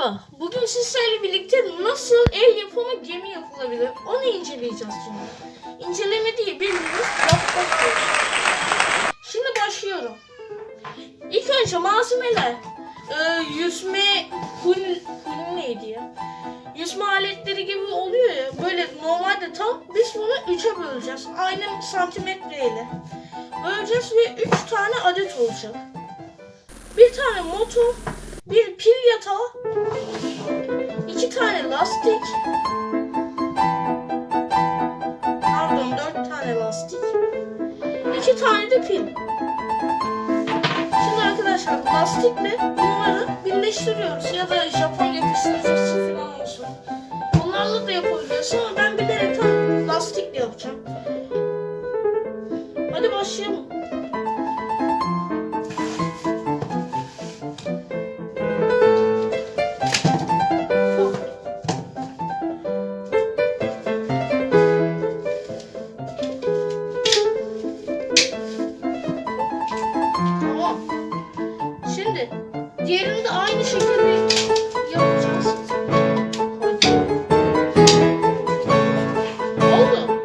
Merhaba. Bugün sizlerle birlikte nasıl el yapımı gemi yapılabilir onu inceleyeceğiz şimdi. İnceleme değil bildiğiniz yapacağız. Şimdi başlıyorum. İlk önce malzemeler. Ee, yüzme hun, hun neydi ya? Yüzme aletleri gibi oluyor ya. Böyle normalde tam biz bunu üçe böleceğiz. Aynı santimetreyle. Böleceğiz ve üç tane adet olacak. Bir tane motor, bir pil yatağı, tane lastik, pardon dört tane lastik, iki tane de pil. Şimdi arkadaşlar lastikle bunları birleştiriyoruz ya da Japon yapıştırıcısı falan olsun. Bunlarla da yapabiliyorsun ama aynı şekilde yapacağız.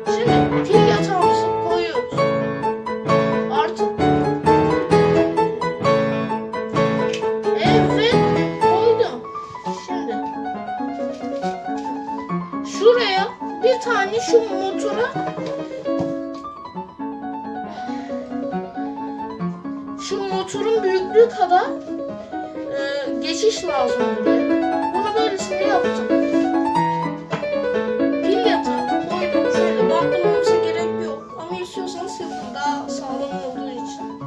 Şimdi pil yatağımızı koyuyoruz. Artık. Evet koydum. Şimdi şuraya bir tane şu motora şu motorun büyüklüğü kadar geçiş lazım buraya. Bunu böylesine yaptım. Pil yatağı koydum şöyle bantlamamıza gerek yok. Ama istiyorsanız yapın daha sağlam olduğu için.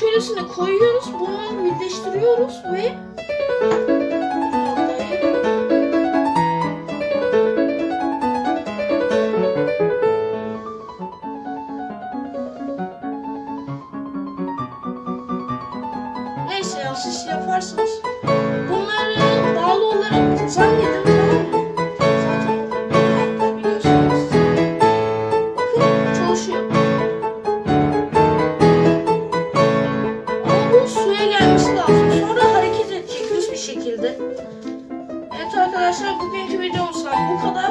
Şöylesine koyuyoruz. Bunu birleştiriyoruz ve Siz yaparsınız. Bunları bağlı olarak zannedin tamam. Bakın çalışıyor. Ama bu suya gelmesi lazım. Sonra hareket edecek bir şekilde. Evet arkadaşlar bugünkü videomuzdan bu kadar.